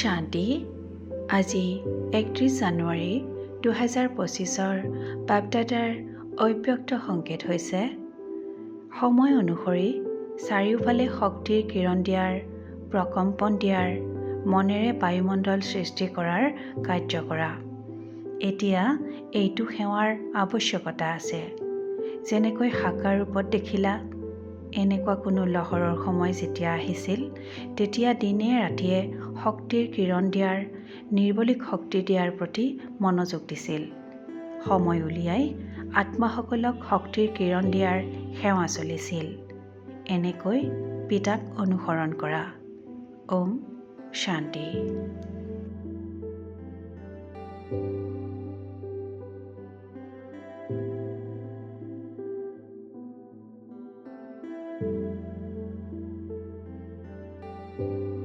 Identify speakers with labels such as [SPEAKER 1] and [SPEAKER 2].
[SPEAKER 1] শান্তি। আজি একত্ৰিছ জানুৱাৰী দুহেজাৰ পঁচিছৰ বাপদাদাৰ অব্যক্ত সংকেত হৈছে সময় অনুসৰি চাৰিওফালে শক্তিৰ কিৰণ দিয়াৰ প্ৰকম্পন দিয়াৰ মনেৰে বায়ুমণ্ডল সৃষ্টি কৰাৰ কাৰ্য কৰা এতিয়া এইটো সেৱাৰ আৱশ্যকতা আছে। যেনেকৈ সাকাৰ ৰূপত দেখিলা এনেকুৱা কোনো লহৰৰ সময় যেতিয়া আহিছিল তেতিয়া দিনে ৰাতিয়ে শক্তিৰ কিৰণ দিয়াৰ নিৰ্বলিক শক্তি দিয়াৰ প্ৰতি মনোযোগ দিছিল। সময় উলিয়াই আত্মাসকলক শক্তিৰ কিৰণ দিয়াৰ সেৱা চলিছিল। এনেকৈ পিতাক অনুসৰণ কৰা। ওম শান্তি। Thank you.